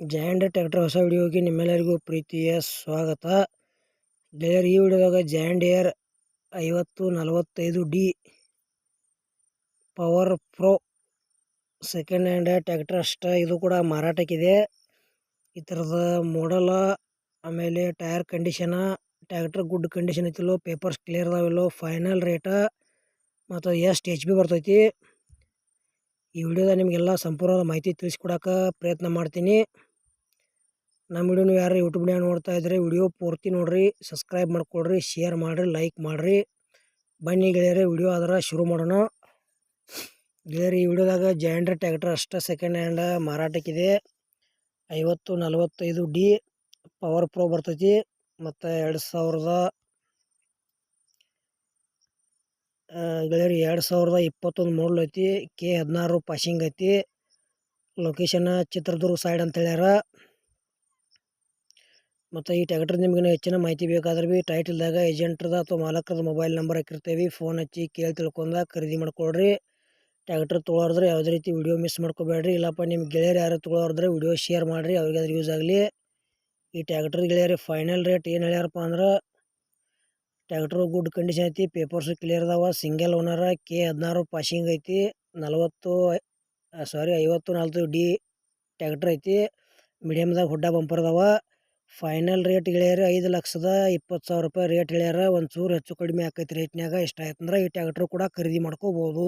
Joint tractor ಹೊಸ ವಿಡಿಯೋಗೆ ನಿಮ್ಮೆಲ್ಲರಿಗೂ ಪ್ರೀತಿಯ ಸ್ವಾಗತ. ಗೆಳೆಯರು, ಈ ವಿಡಿಯೋದಾಗ ಜಾಂಡಿಯರ್ ಐವತ್ತು ನಲವತ್ತೈದು D power pro second hand tractor ಅಷ್ಟ. ಇದು ಕೂಡ ಮಾರಾಟಕ್ಕಿದೆ. ಈ ಥರದ ಮಾಡಲ ಆಮೇಲೆ tyre condition tractor good condition ಐತಿಲ್ಲೋ papers clear ಅದಾವಿಲ್ಲೋ ಫೈನಲ್ ರೇಟ ಮತ್ತು ಎಷ್ಟು ಎಚ್ ಬಿ ಬರ್ತೈತಿ. ಈ ವಿಡಿಯೋದಾಗ ನಿಮಗೆಲ್ಲ ಸಂಪೂರ್ಣ ಮಾಹಿತಿ ತಿಳಿಸ್ಕೊಡೋಕೆ ಪ್ರಯತ್ನ ಮಾಡ್ತೀನಿ. ನಮ್ಮ ವಿಡಿಯೋ ನೀವು ಯಾರು ಯೂಟ್ಯೂಬ್ನಾಗ ನೋಡ್ತಾ ಇದ್ದರೆ ವಿಡಿಯೋ ಪೂರ್ತಿ ನೋಡಿರಿ ಸಬ್ಸ್ಕ್ರೈಬ್ ಮಾಡ್ಕೊಳ್ರಿ ಶೇರ್ ಮಾಡಿರಿ ಲೈಕ್ ಮಾಡಿರಿ. ಬನ್ನಿ ಗೆಳೆಯರೆ, ವಿಡಿಯೋ ಅದರ ಶುರು ಮಾಡೋಣ. ಗೆಳೆಯರಿ, ಈ ವಿಡಿಯೋದಾಗ ಜಾಂಡ್ರ್ ಟ್ಯಾಕ್ಟರ್ ಅಷ್ಟ ಸೆಕೆಂಡ್ ಹ್ಯಾಂಡ್ ಮಾರಾಟಕ್ಕಿದೆ. ಐವತ್ತು, ನಲವತ್ತೈದು ಡಿ ಪವರ್ ಪ್ರೋ ಬರ್ತೈತಿ. ಮತ್ತು ಎರಡು ಸಾವಿರದ ಗೆಳೆಯರಿ, ಎರಡು ಸಾವಿರದ ಇಪ್ಪತ್ತೊಂದು ಮಾಡಲ್ ಐತಿ. ಕೆ ಹದಿನಾರು ಪಾಸಿಂಗ್ ಐತಿ. ಲೊಕೇಶನ್ ಚಿತ್ರದುರ್ಗ ಸೈಡ್ ಅಂತ ಹೇಳ್ಯಾರ ಮತ್ತು ಈ ಟ್ಯಾಕ್ಟರ್ ನಿಮಗೆ ಹೆಚ್ಚಿನ ಮಾಹಿತಿ ಬೇಕಾದ್ರೆ ಭೀ ಟೈಟಲ್ದಾಗ ಏಜೆಂಟ್ರದ ಅಥವಾ ಮಾಲಕರದ ಮೊಬೈಲ್ ನಂಬರ್ ಹಾಕಿರ್ತೇವೆ. ಫೋನ್ ಹಚ್ಚಿ ಕೇಳಿ ತಿಳ್ಕೊಂಡ ಖರೀದಿ ಮಾಡ್ಕೊಳ್ರಿ ಟ್ಯಾಕ್ಟರ್ ತೊಗೊಳೋದ್ರೆ ಯಾವುದೇ ರೀತಿ ವಿಡಿಯೋ ಮಿಸ್ ಮಾಡ್ಕೋಬೇಡ್ರಿ. ಇಲ್ಲಪ್ಪ ನಿಮ್ಮ ಗೆಳೆಯರು ಯಾರು ತೊಗೊಳೋದ್ರೆ ವಿಡಿಯೋ ಶೇರ್ ಮಾಡಿರಿ. ಅವ್ರಿಗೆ ಅದ್ರ ಯೂಸ್ ಆಗಲಿ. ಈ ಟ್ಯಾಕ್ಟರ್ ಗೆಳೆಯರಿ ಫೈನಲ್ ರೇಟ್ ಏನು ಹೇಳ್ಯಾರಪ್ಪ ಅಂದ್ರೆ ಟ್ಯಾಕ್ಟ್ರು ಗುಡ್ ಕಂಡೀಷನ್ ಐತಿ ಪೇಪರ್ಸು ಕ್ಲಿಯರ್ ಅದಾವ. ಸಿಂಗಲ್ ಓನರ ಕೆ ಹದಿನಾರು ಪಾಸಿಂಗ್ ಐತಿ. ನಲವತ್ತು ಸಾರಿ ಐವತ್ತು ನಾಲ್ಕು ಡಿ ಟ್ಯಾಕ್ಟ್ರ್ ಐತಿ. ಮೀಡಿಯಮ್ದಾಗ ಹುಡ್ಡ ಬಂಪರ್ ಅದಾವ. ಫೈನಲ್ ರೇಟ್ ಹೇಳ್ಯಾರ ಐದು ಲಕ್ಷದ ಇಪ್ಪತ್ತು ಸಾವಿರ ರೂಪಾಯಿ ರೇಟ್ ಹೇಳ್ಯಾರ ಒಂಚೂರು ಚೂರು ಹೆಚ್ಚು ಕಡಿಮೆ ಆಕೈತಿ ರೇಟ್ನಾಗ ಇಷ್ಟ ಆಯ್ತಂದ್ರೆ ಈ ಟ್ಯಾಕ್ಟ್ರು ಕೂಡ ಖರೀದಿ ಮಾಡ್ಕೋಬೋದು.